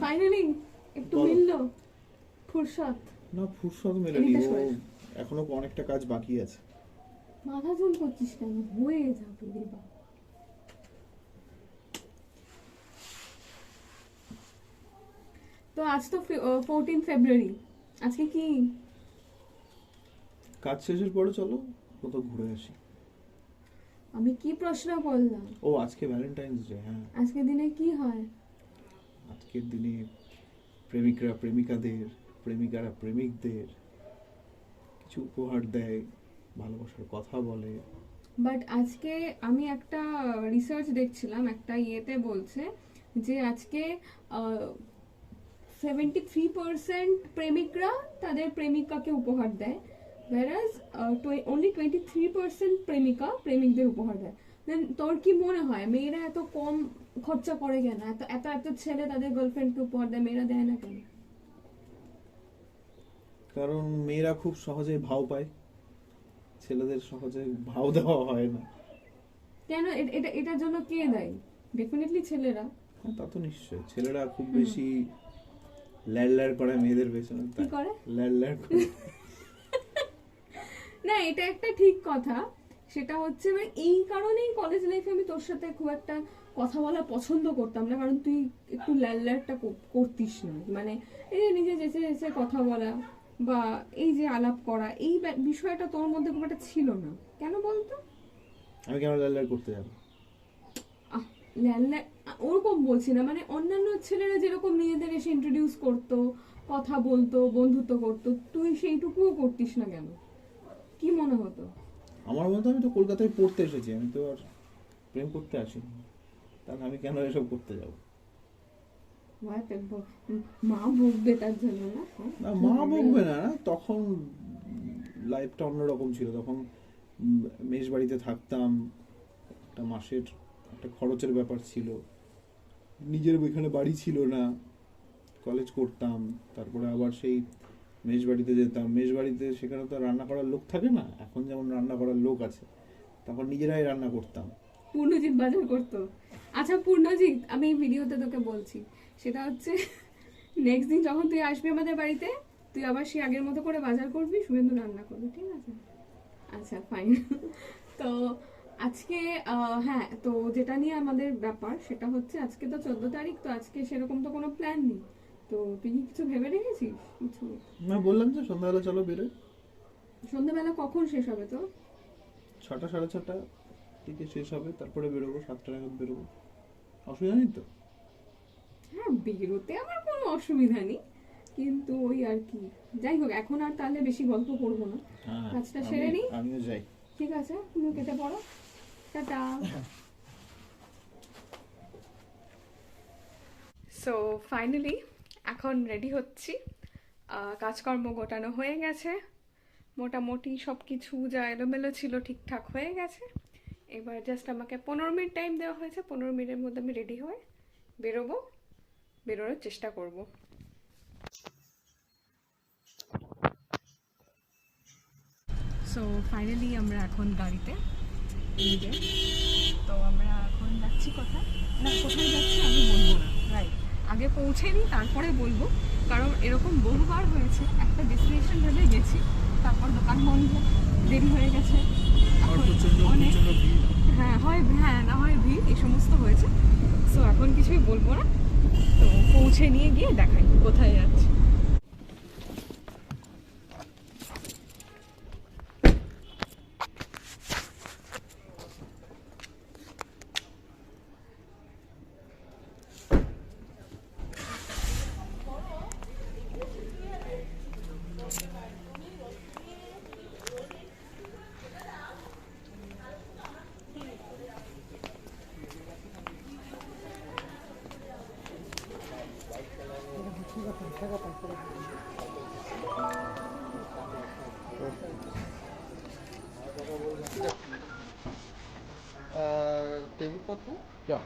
Finally একটু মিললো। ফুরসত। না ফুরসত মেলেনি। এখনও অনেকটা কাজ বাকি আছে। মাথা চুল করছিস কেন? হয়ে যাবে রে বাবা তো আজ তো ফোরটিন ফেব্রুয়ারি আজকে কি? কাজ শেষের পরে চলো কোথাও ঘুরে আসি। আমি কি প্রশ্ন করলাম? ও আজকে ভ্যালেন্টাইন্স ডে হ্যাঁ। আজকে দিনে কি হয়? আজকের দিনে প্রেমিকরা, প্রেমিকাদের, প্রেমিকারা, প্রেমিকদের কিছু উপহার দেয়, ভালোবাসার কথা বলে। বাট আজকে আমি একটা রিসার্চ দেখছিলাম, একটা ইয়েতে বলছে যে আজকে সেভেন্টি থ্রি পার্সেন্ট প্রেমিকরা তাদের প্রেমিকাকে উপহার দেয়, whereas only twenty three percent প্রেমিকা প্রেমিকদের উপহার দেয়। দেন তোর কি মনে হয়? মেয়েরা এত কম খরচা করে কেন? এত এত এত ছেলে তাদের গার্লফ্রেন্ডকে উপহার দেয় মেয়েরা দেয় না কেন? কারণ মেয়েরা খুব সহজে ভাও পায়। ছেলেদের সহজে ভাও দেওয়া হয় না। কেন? এটা এটার জন্য কে দেয়? ডেফিনেটলি ছেলেরা। হ্যাঁ তা তো নিশ্চয়ই। ছেলেরা খুব বেশি ল্যাড ল্যাড করে মেয়েদের পেছনে। কি করে? ল্যাড ল্যাড করে। না এটা একটা ঠিক কথা। সেটা হচ্ছে মানে এই কারণেই কলেজ লাইফে আমি তোর সাথে খুব একটা কথা বলা পছন্দ করতাম না কারণ তুই একটু ল্যালল্যাটটা করতিস না। মানে এই যে নিজে যেচে যেচে কথা বলা বা এই যে আলাপ করা এই বিষয়টা তোর মধ্যে খুব একটা ছিল না। কেন বলতো? আমি কেন ল্যাড করতে যাব? আহ, ল্যালল্যাট ওরকম বলছি না। মানে অন্যান্য ছেলেরা যেরকম নিজেদের এসে ইন্ট্রোডিউস করতো কথা বলতো বন্ধুত্ব করতো তুই সেইটুকুও করতিস না কেন? কি মনে হতো? আমার মতো আমি তো কলকাতায় পড়তে এসেছি আমি তো আর প্রেম করতে আসিনি। তাহলে আমি কেন এসব করতে যাব? মা বকবে তার জন্য না? মা বকবে না তখন লাইফটা অন্যরকম ছিল। তখন মেষ বাড়িতে থাকতাম একটা মাসের একটা খরচের ব্যাপার ছিল। নিজের ওইখানে বাড়ি ছিল না। কলেজ করতাম তারপরে আবার সেই মেষ বাড়িতে যেতাম। মেষ বাড়িতে সেখানে তো রান্না করার লোক থাকে না। এখন যেমন রান্না করার লোক আছে তখন নিজেরাই রান্না করতাম। পূর্ণজিৎ বাজার করতো। আচ্ছা পূর্ণজিৎ আমি এই ভিডিওতে তোকে বলছি সেটা হচ্ছে নেক্সট দিন যখন তুই আসবি আমাদের বাড়িতে তুই আবার সে আগের মতো করে বাজার করবি শুভেন্দু রান্না করবি ঠিক আছে? আচ্ছা ফাইন তো আজকে হ্যাঁ তো যেটা নিয়ে আমাদের ব্যাপার সেটা হচ্ছে আজকে তো চোদ্দ তারিখ তো আজকে সেরকম তো কোনো প্ল্যান নেই। তো তুই কি কিছু ভেবে রেখেছিস? কিছু? না বললাম যে সন্ধ্যাবেলা চলো বেরোয় সন্ধ্যাবেলা কখন শেষ হবে তো ছটা সাড়ে ছটা। থেকে শেষ হবে তারপরে বেরোবো সাতটা নাগাদ বেরোবো। অসুবিধা নেই তো? হ্যাঁ বেরোতে আমার কোনো অসুবিধা নেই কিন্তু ওই আর কি। যাই হোক এখন আর তাহলে বেশি গল্প করব না। হ্যাঁ কাজটা সেরে নিই। আমিও যাই। ঠিক আছে তুমি কেটে পড়ো। টাটা। সো ফাইনালি এখন রেডি হচ্ছি। কাজকর্ম গোটানো হয়ে গেছে। মোটামুটি সব কিছু যা এলোমেলো ছিল ঠিকঠাক হয়ে গেছে। এবার জাস্ট আমাকে পনেরো মিনিট টাইম দেওয়া হয়েছে পনেরো মিনিটের মধ্যে আমি রেডি হয়ে বেরোবো বেরোনোর চেষ্টা করব। সো ফাইনালি আমরা এখন গাড়িতে তো আমরা এখন যাচ্ছি কোথায়? না কোথায় যাচ্ছি আমি বলব না রাইট আগে পৌঁছে নিই তারপরে বলব কারণ এরকম বহুবার হয়েছে একটা ডেস্টিনেশন ভেবে গেছি তারপর দোকান বন্ধ দেরি হয়ে গেছে। অনেক হ্যাঁ হয় হ্যাঁ না হয় ভিড়, এই সমস্ত হয়েছে। সো এখন কিছুই বলব না। তো পৌঁছে নিয়ে গিয়ে দেখাই কোথায় যাচ্ছি। Yeah.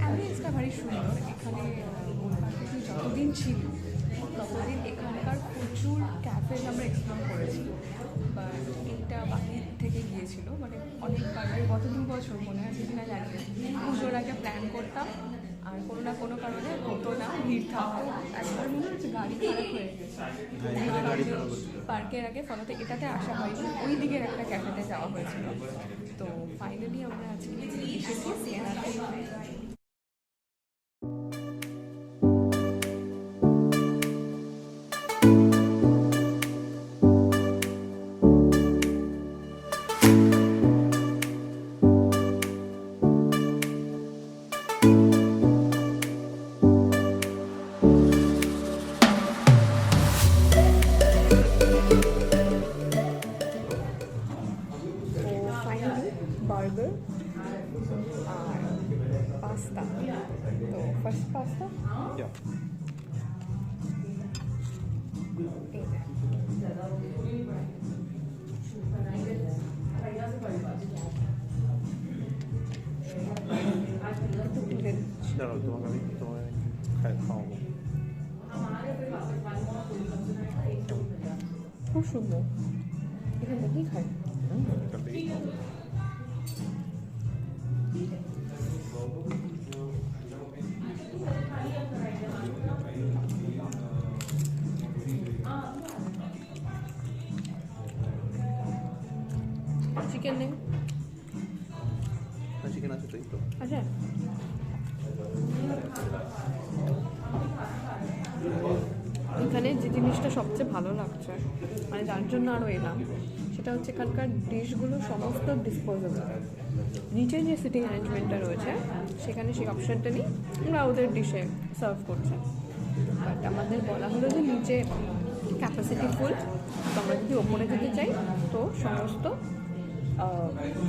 অ্যাম্বিয়েন্সটা ভারী সুন্দর। এখানে যতদিন ছিল ততদিন এখানকার প্রচুর ক্যাফেজ আমরা এক্সপ্লোর করেছি। বাট এইটা বাকি থেকে গিয়েছিল মানে অনেকবার মানে গত দু বছর মনে আছে কিনা জানি না। পুজোর আগে প্ল্যান করতাম আর কোনো না কোনো কারণে হতো না ভিড় থাকতো। একবার মনে হচ্ছে গাড়ি খারাপ হয়ে গেছে। পার্কের আগে ফলতে এটাতে আসা হয়নি। ওই দিকের একটা ক্যাফেতে যাওয়া হয়েছিল। তো ফাইনালি আমরা আজকে এসেছি সিয়ানাতে পাস্তা তো ফার্স্ট পাস্তা Yeah. দাঁড়াও তোমাকে আমি তোমাকে খাই খাওয়াবো খুব সুন্দর এখান থেকেই খাই চিকেন নেই? চিকেন আছে তো আচ্ছা এখানে যে জিনিসটা সবচেয়ে ভালো লাগছে মানে যার জন্য আরও এলাম সেটা হচ্ছে এখানকার ডিশগুলো সমস্ত ডিসপোজেবল নিচে যে সিটিং অ্যারেঞ্জমেন্টটা রয়েছে সেখানে সেই অপশানটা নেই আমরা ওদের ডিশে সার্ভ করছে। বাট আমাদের বলা হলো যে নিচে ক্যাপাসিটি ফুল তো আমরা যদি ওপরে যেতে চাই তো সমস্ত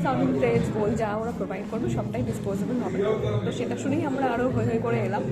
সাউন্ড প্লেটস বই যা ওরা প্রোভাইড করবে, সবটাই ডিসপোজেবল হবে। তো সেটা শুনেই আমরা আরও হয়ে হয়ে করে এলাম।